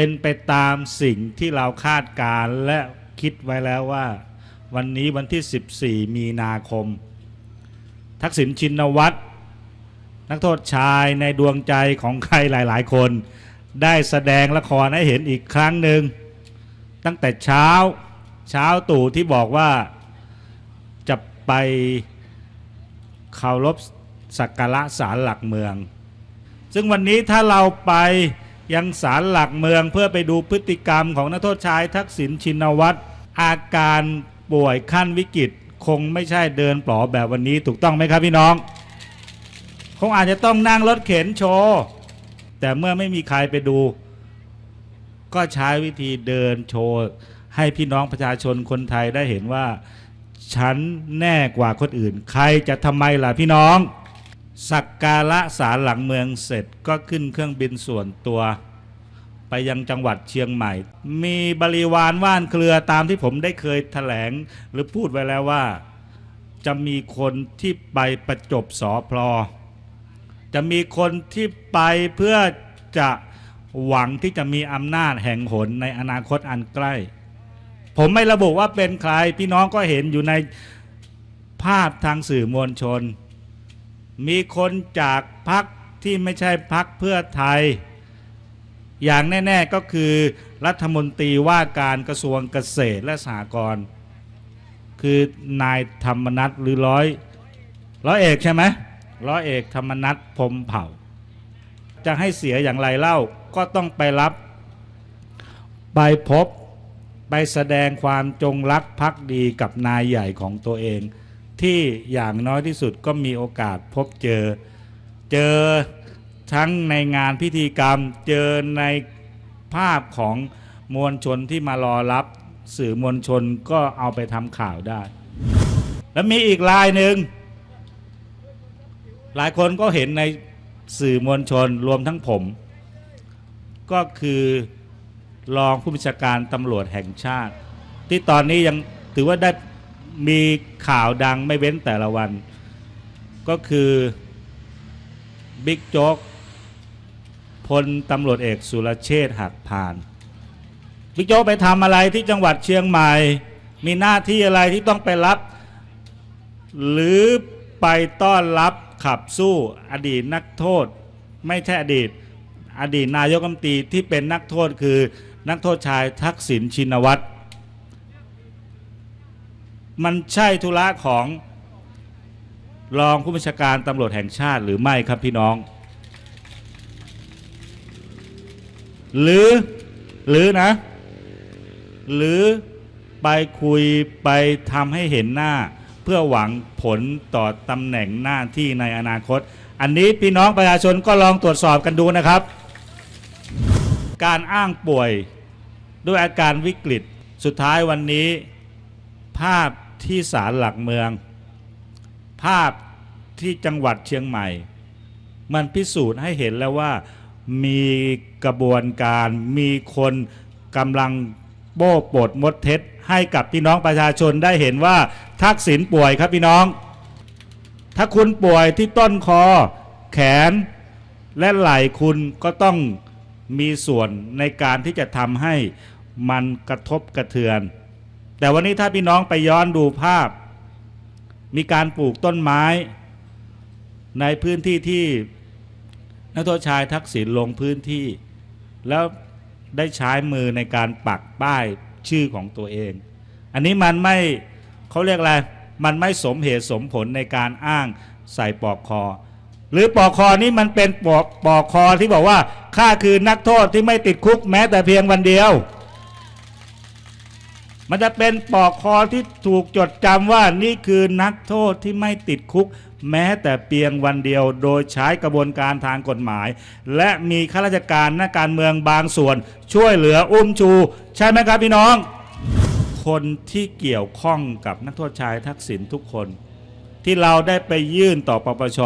เป็นไปตามสิ่งที่เราคาดการณ์และคิดไว้แล้วว่า วันนี้วันที่ 14 มีนาคม ทักษิณชินวัตรนักโทษชายในดวงใจของใครหลาย ๆ คน ได้แสดงละครให้เห็นอีกครั้งหนึ่ง ตั้งแต่เช้าเช้าตู่ที่บอกว่าจะไปเคารพสักการะศาลหลักเมือง ซึ่งวันนี้ถ้าเราไป ยังศาลหลักเมืองเพื่อไปดูพฤติกรรมของนักโทษชายทักษิณชินวัตรอาการป่วยขั้นวิกฤตคงไม่ใช่เดินปลอแบบวันนี้ถูกต้องไหมครับพี่น้อง คงอาจจะต้องนั่งรถเข็นโชว์แต่เมื่อไม่มีใครไปดู ก็ใช้วิธีเดินโชว์ให้พี่น้องประชาชนคนไทยได้เห็นว่า ฉันแน่กว่าคนอื่น ใครจะทำไมล่ะพี่น้อง สักการะศาลหลังเมืองเสร็จก็ขึ้นเครื่องบินส่วนตัว ไปยังจังหวัดเชียงใหม่ มีบริวารว่านเครือตามที่ผมได้เคยแถลงหรือพูดไว้แล้วว่า จะมีคนที่ไปประจบสอพลอ จะมีคนที่ไปเพื่อจะหวังที่จะมีอำนาจแห่งหนในอนาคตอันใกล้ ผมไม่ระบุว่าเป็นใครพี่น้องก็เห็นอยู่ในภาพทางสื่อมวลชน มีคนจากพักที่ไม่ใช่พักเพื่อไทย อย่างแน่ ๆก็คือรัฐมนตรีว่าการกระทรวงเกษตรและสหกรณ์คือนายธรรมนัฐหรือร้อยร้อยเอกใช่ไหมร้อยเอกธรรมนัฐพรมเผ่า จะให้เสียอย่างไรเล่าก็ต้องไปรับ ไปพบไปแสดงความจงรักภักดีกับนายใหญ่ของตัวเอง ที่อย่างน้อยที่สุดก็มีโอกาสพบเจอ เจอทั้งในงานพิธีกรรม เจอในภาพของมวลชนที่มารอรับสื่อมวลชนก็เอาไปทำข่าวได้ แล้วมีอีกลายหนึ่ง หลายคนก็เห็นในสื่อมวลชนรวมทั้งผม ก็คือรองผู้บัญชาการตำรวจแห่งชาติ ที่ตอนนี้ยังถือว่าได้ มีข่าวดังไม่เว้นแต่ละวัน ก็คือบิ๊กโจ๊กพลตำรวจเอกสุรเชษฐ์หักพานบิ๊กโจ๊กไปทำอะไรที่จังหวัดเชียงใหม่ มีหน้าที่อะไรที่ต้องไปรับ หรือไปต้อนรับขับสู้อดีตนักโทษ ไม่ใช่อดีต อดีตนายกรัฐมนตรีที่เป็นนักโทษคือนักโทษชายทักษิณชินวัตร มันใช่ธุระของรองผู้บัญชาการตำรวจแห่งชาติหรือไม่ครับพี่น้อง หรือหรือนะ หรือไปคุยไปทำให้เห็นหน้า เพื่อหวังผลต่อตำแหน่งหน้าที่ในอนาคต อันนี้พี่น้องประชาชนก็ลองตรวจสอบกันดูนะครับ การอ้างป่วยด้วยอาการวิกฤตสุดท้ายวันนี้ภาพ ที่ศาลหลักเมือง ภาพที่จังหวัดเชียงใหม่ มันพิสูจน์ให้เห็นแล้วว่ามีกระบวนการมีคนกำลังโบ้ปดมดเท็จ ให้กับพี่น้องประชาชนได้เห็นว่าทักษิณป่วยครับพี่น้อง ถ้าคุณป่วยที่ต้นคอ แขน และไหล่คุณก็ต้องมีส่วนในการที่จะทำให้มันกระทบกระเทือน แต่วันนี้ถ้าพี่น้องไปย้อนดูภาพ มีการปลูกต้นไม้ ในพื้นที่ที่นักโทษชายทักษิณลงพื้นที่ แล้วได้ใช้มือในการปักป้ายชื่อของตัวเอง อันนี้มันไม่เขาเรียกอะไร มันไม่สมเหตุสมผลในการอ้างใส่ปลอกคอ หรือปลอกคอนี้มันเป็นปลอกปลอกคอที่บอกว่าข้าคือนักโทษที่ไม่ติดคุกแม้แต่เพียงวันเดียว มันจะเป็นปอกคอที่ถูกจดจำว่านี่คือนักโทษที่ไม่ติดคุก แม้แต่เพียงวันเดียวโดยใช้กระบวนการทางกฎหมาย และมีข้าราชการนักการเมืองบางส่วน ช่วยเหลืออุ้มชู ใช่ไหมครับพี่น้อง คนที่เกี่ยวข้องกับนักโทษชายทักษิณทุกคน ที่เราได้ไปยื่นต่อปปช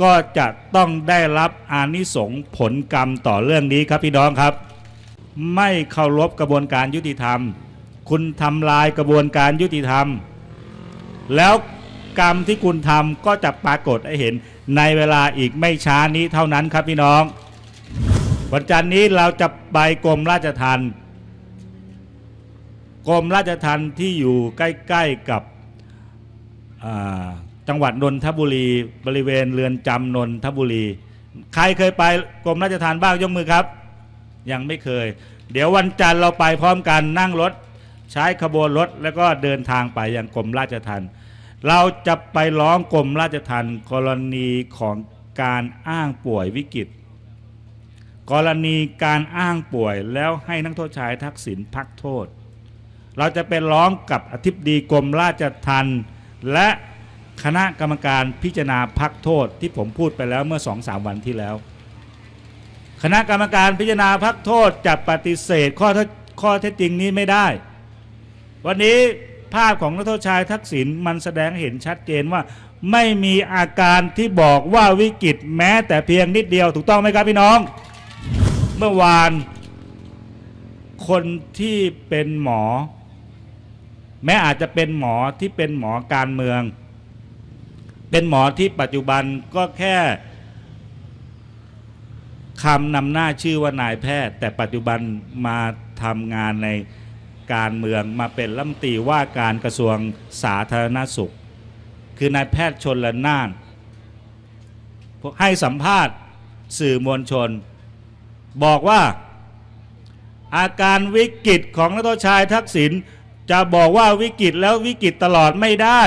ก็จะต้องได้รับอานิสงผลกรรมต่อเรื่องนี้ครับพี่น้องครับ ไม่เคารพกระบวนการยุติธรรม คุณทำลายกระบวนการยุติธรรม แล้วกรรมที่คุณทำก็จะปรากฏให้เห็นในเวลาอีกไม่ช้านี้เท่านั้นครับพี่น้อง วันจันทร์นี้เราจะไปกรมราชทัณฑ์กรมราชทัณฑ์ที่อยู่ใกล้ ๆกับจังหวัดนนทบุรีบริเวณเรือนจำนนทบุรี ใครเคยไปกรมราชทัณฑ์บ้างยกมือครับ ยังไม่เคย เดี๋ยววันจันทร์เราไปพร้อมกันนั่งรถ ใช้ขบวนรถแล้วก็เดินทางไปยังกรมราชทัณฑ์เราจะไปร้องกรมราชทัณฑ์กรณีของการอ้างป่วยวิกฤต กรณีการอ้างป่วยแล้วให้นักโทษชายทักษิณพักโทษ เราจะไปร้องกับอธิบดีกรมราชทัณฑ์และคณะกรรมการพิจารณาพักโทษที่ผมพูดไปแล้วเมื่อสองสามวันที่แล้ว คณะกรรมการพิจารณาพักโทษจะปฏิเสธข้อข้อเท็จจริงนี้ไม่ได้ วันนี้ภาพของนักโทษชายทักษิณมันแสดงเห็นชัดเจนว่า ไม่มีอาการที่บอกว่าวิกฤตแม้แต่เพียงนิดเดียวถูกต้องไหมครับพี่น้อง เมื่อวานคนที่เป็นหมอ แม้อาจจะเป็นหมอที่เป็นหมอการเมือง เป็นหมอที่ปัจจุบันก็แค่คำนำหน้าชื่อว่านายแพทย์ แต่ปัจจุบันมาทำงานใน การเมืองมาเป็นรัฐมนตรีว่าการกระทรวงสาธารณสุข คือนายแพทย์ชนละนานให้สัมภาษณ์สื่อมวลชน บอกว่าอาการวิกฤตของนักโทษชายทักษิณจะบอกว่าวิกฤตแล้ววิกฤตตลอดไม่ได้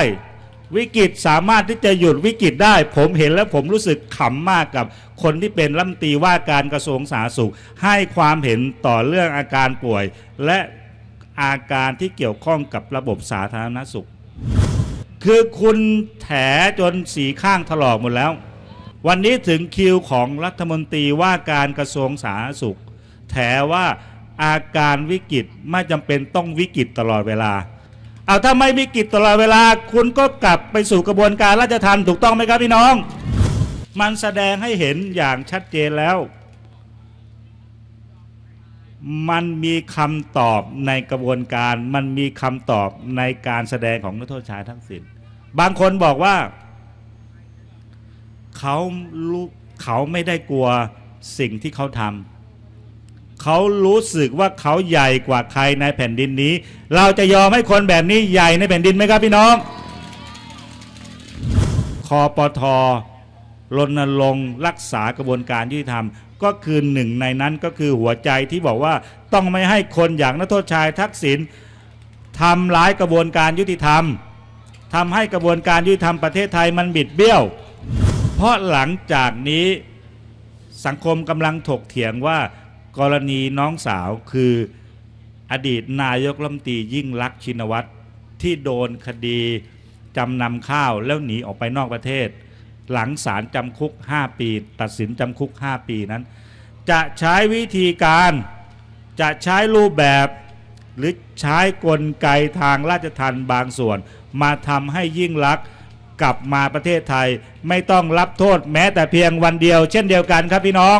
วิกฤตสามารถที่จะหยุดวิกฤตได้ ผมเห็นแล้วผมรู้สึกขำมากกับคนที่เป็นรัฐมนตรีว่าการกระทรวงสาธารณสุข ให้ความเห็นต่อเรื่องอาการป่วย และ อาการที่เกี่ยวข้องกับระบบสาธารณสุข คือคุณแถจนสีข้างถลอกหมดแล้ว วันนี้ถึงคิวของรัฐมนตรีว่าการกระทรวงสาธารณสุข แถว่าอาการวิกฤตไม่จำเป็นต้องวิกฤตตลอดเวลา เอาถ้าไม่วิกฤตตลอดเวลา คุณก็กลับไปสู่กระบวนการราชทัณฑ์ถูกต้องไหมครับพี่น้อง มันแสดงให้เห็นอย่างชัดเจนแล้ว มันมีคำตอบในกระบวนการ มันมีคำตอบในการแสดงของนักโทษชายทักษิณบางคนบอกว่า เขาเขาไม่ได้กลัวสิ่งที่เขาทำเขารู้สึกว่าเขาใหญ่กว่าใครในแผ่นดินนี้ เราจะยอมให้คนแบบนี้ใหญ่ในแผ่นดินไหมครับพี่น้องคอปทรณรงค์รักษากระบวนการยุติธรรม ก็คือหนึ่งในนั้นก็คือหัวใจที่บอกว่าต้องไม่ให้คนอย่างนักโทษชายทักษิณทำร้ายกระบวนการยุติธรรมทำให้กระบวนการยุติธรรมประเทศไทยมันบิดเบี้ยว เพราะหลังจากนี้สังคมกำลังถกเถียงว่ากรณีน้องสาวคืออดีตนายกรัฐมนตรียิ่งลักษณ์ชินวัตรที่โดนคดีจำนำข้าวแล้วหนีออกไปนอกประเทศ หลังศาลจำคุก 5 ปี ตัดสินจำคุก 5 ปีนั้น จะใช้วิธีการจะใช้รูปแบบหรือใช้กลไกทางราชทัณฑ์บางส่วน มาทำให้ยิ่งลักษณ์กลับมาประเทศไทย ไม่ต้องรับโทษแม้แต่เพียงวันเดียว เช่นเดียวกันครับพี่น้อง